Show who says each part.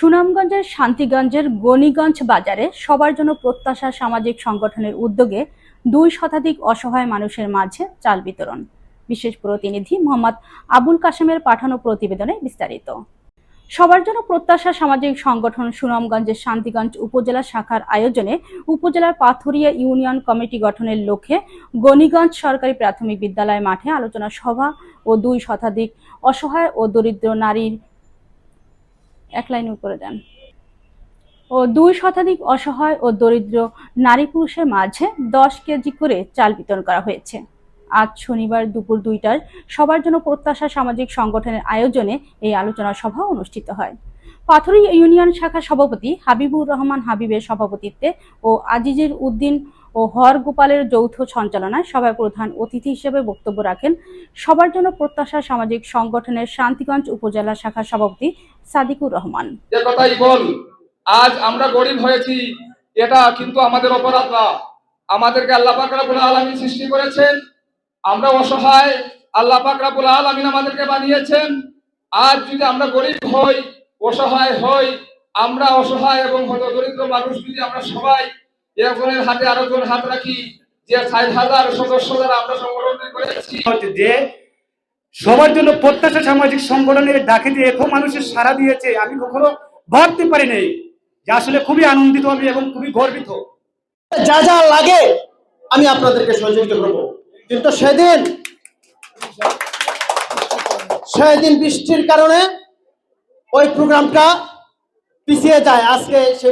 Speaker 1: সুনামগঞ্জের শান্তিগঞ্জের গণিগঞ্জ বাজারে সবার জন্য প্রত্যাশা সামাজিক সংগঠনের উদ্যোগে দুই শতাধিক অসহায় মানুষের মাঝে চাল বিতরণ। বিশেষ প্রতিনিধি মোহাম্মদ আবুল কাশেমের পাঠানো প্রতিবেদনে বিস্তারিত। সবার জন্য প্রত্যাশা সামাজিক সংগঠন সুনামগঞ্জের শান্তিগঞ্জ উপজেলা শাখার আয়োজনে উপজেলার পাথুরিয়া ইউনিয়ন কমিটি গঠনের লক্ষ্যে গণিগঞ্জ সরকারি প্রাথমিক বিদ্যালয় মাঠে আলোচনা সভা ও দুই শতাধিক অসহায় ও দরিদ্র নারীর এক লাইন উপরে দেন। ও দুই শতাধিক অসহায় ও দরিদ্র নারী পুরুষের মাঝে দশ কেজি করে চাল বিতরণ করা হয়েছে। আজ শনিবার দুপুর দুইটার সবার জন্য প্রত্যাশা সামাজিক সংগঠনের আয়োজনে এই আলোচনা সভা অনুষ্ঠিত হয়। পাথরি ইউনিয়ন শাখা সভাপতি হাবিবুর রহমান হাবিবের সভাপতিত্বে ও আজিজের উদ্দিন ও হর গোপালের যৌথ সঞ্চালনায় সভায় প্রধান অতিথি হিসেবে বক্তব্য রাখেন। সবার জন্য প্রত্যাশা সামাজিক সংগঠনের শান্তিগঞ্জ উপজেলা শাখা সভাপতি সাদিকুর রহমান।
Speaker 2: আজ আমরা গরিব হয়েছি, এটা কিন্তু আমাদের অপরাধ না। আমাদেরকে আল্লাহ পাক আলামিন সৃষ্টি করেছেন, আমরা অসহায়, আল্লাহ পাক রাব্বুল আলামিন আমাদেরকে বানিয়েছেন। আজ যদি আমরা গরিব হই, অসহায় হই, আমরা অসহায় এবং হত দরিদ্র মানুষ যদি আমরা সবাই একজনের হাতে আরেকজন হাত রাখি যে ষাট হাজার সদস্য দ্বারা আমরা সংগঠন করেছি
Speaker 3: যে সবার জন্য প্রত্যাশা সামাজিক সংগঠনের ডাকে দিয়ে এত মানুষের সাড়া দিয়েছে আমি কখনো ভাবতে পারি নাই যে আসলে খুবই আনন্দিত আমি এবং খুবই গর্বিত।
Speaker 4: যা যা লাগে আমি আপনাদেরকে সহযোগিতা করব। কিন্তু সেদিন সেদিন বৃষ্টির কারণে ওই প্রোগ্রামটা পিছিয়ে যায় আজকে সে